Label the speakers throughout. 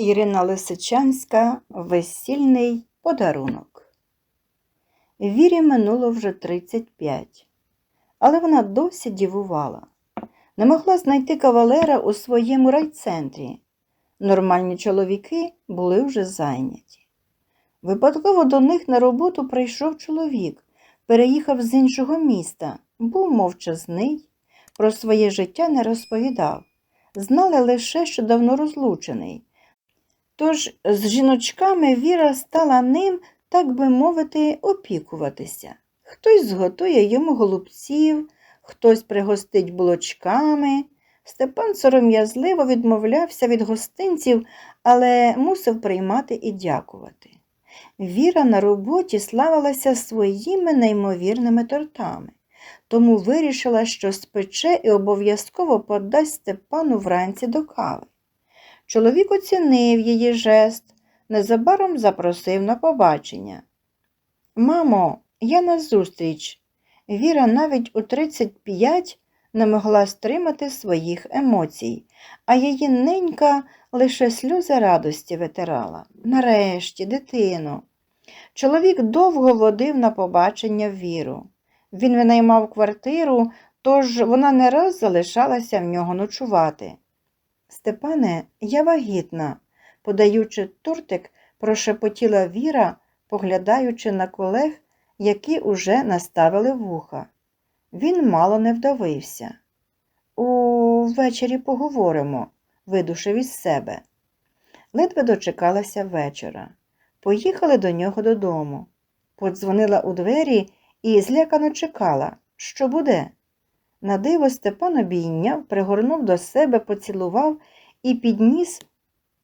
Speaker 1: Ірина Лисичанська Весільний подарунок. Вірі минуло вже 35, але вона досі дівувала. Не могла знайти кавалера у своєму райцентрі. Нормальні чоловіки були вже зайняті. Випадково до них на роботу прийшов чоловік, переїхав з іншого міста, був мовчазний, про своє життя не розповідав. Знали лише, що давно розлучений. Тож з жіночками Віра стала ним, так би мовити, опікуватися. Хтось зготує йому голубців, хтось пригостить булочками. Степан сором'язливо відмовлявся від гостинців, але мусив приймати і дякувати. Віра на роботі славилася своїми неймовірними тортами, тому вирішила, що спече і обов'язково подасть Степану вранці до кави. Чоловік оцінив її жест, незабаром запросив на побачення. Мамо, я на зустріч. Віра навіть у 35 не могла стримати своїх емоцій, а її ненька лише сльози радості витирала. Нарешті, дитину. Чоловік довго водив на побачення Віру. Він винаймав квартиру, тож вона не раз залишалася в нього ночувати. Степане, я вагітна, подаючи тортик, прошепотіла Віра, поглядаючи на колег, які уже наставили вуха. Він мало не вдавився. Увечері поговоримо, видушив із себе. Ледве дочекалася вечора. Поїхали до нього додому. Подзвонила у двері і злякано чекала, що буде. На диво Степан обійняв, пригорнув до себе, поцілував і підніс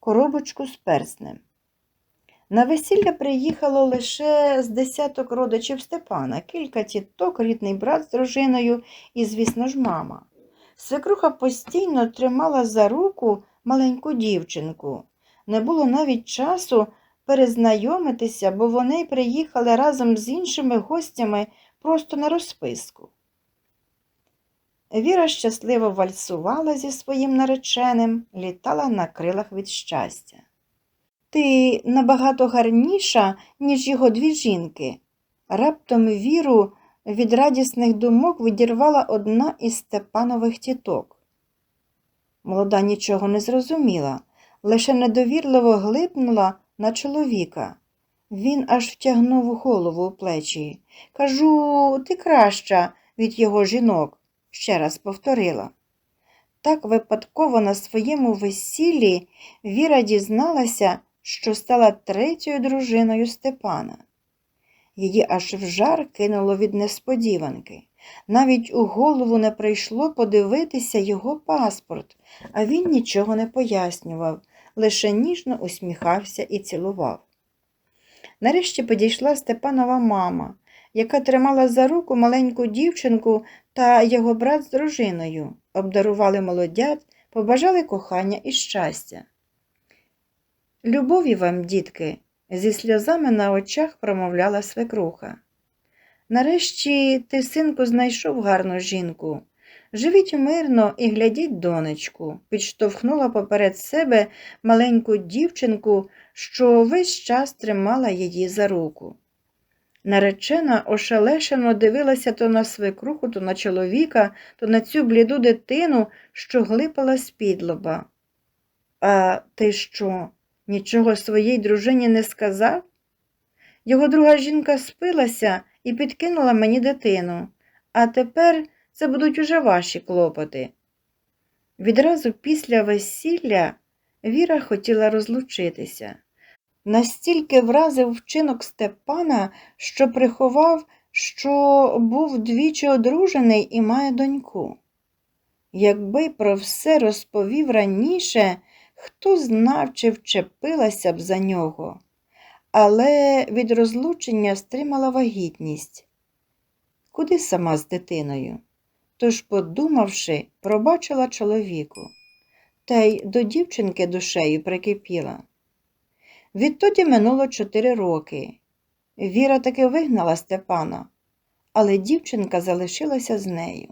Speaker 1: коробочку з перснем. На весілля приїхало лише з десяток родичів Степана, кілька тіток, рідний брат з дружиною і, звісно ж, мама. Свекруха постійно тримала за руку маленьку дівчинку. Не було навіть часу перезнайомитися, бо вони приїхали разом з іншими гостями просто на розписку. Віра щасливо вальсувала зі своїм нареченим, літала на крилах від щастя. Ти набагато гарніша, ніж його дві жінки. Раптом віру від радісних думок відірвала одна із Степанових тіток. Молода нічого не зрозуміла, лише недовірливо глипнула на чоловіка. Він аж втягнув голову у плечі. Кажу, ти краща від його жінок, ще раз повторила. Так випадково на своєму весіллі Віра дізналася, що стала третьою дружиною Степана. Її аж в жар кинуло від несподіванки. Навіть у голову не прийшло подивитися його паспорт, а він нічого не пояснював, лише ніжно усміхався і цілував. Нарешті підійшла Степанова мама, яка тримала за руку маленьку дівчинку та його брат з дружиною, обдарували молодят, побажали кохання і щастя. Любові вам, дітки, зі сльозами на очах промовляла свекруха. Нарешті ти, синку, знайшов гарну жінку. Живіть мирно і глядіть донечку, підштовхнула поперед себе маленьку дівчинку, що весь час тримала її за руку. Наречена ошелешено дивилася то на свекруху, то на чоловіка, то на цю бліду дитину, що глипала з підлоба. А ти що, нічого своїй дружині не сказав? Його друга жінка спилася і підкинула мені дитину, а тепер це будуть уже ваші клопоти. Відразу після весілля Віра хотіла розлучитися. Настільки вразив вчинок Степана, що приховав, що був двічі одружений і має доньку. Якби про все розповів раніше, хто знав, чи вчепилася б за нього, але від розлучення стримала вагітність. Куди сама з дитиною? Тож, подумавши, пробачила чоловіку, та й до дівчинки душею прикипіла. Відтоді минуло чотири роки. Віра таки вигнала Степана, але дівчинка залишилася з нею.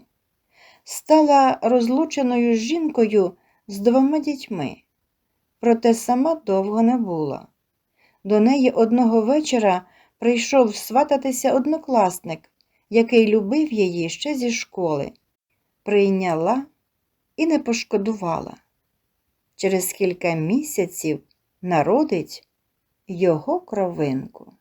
Speaker 1: Стала розлученою жінкою з двома дітьми. проте сама довго не була. До неї одного вечора прийшов свататися однокласник, який любив її ще зі школи. Прийняла і не пошкодувала. Через кілька місяців народить його кровинку.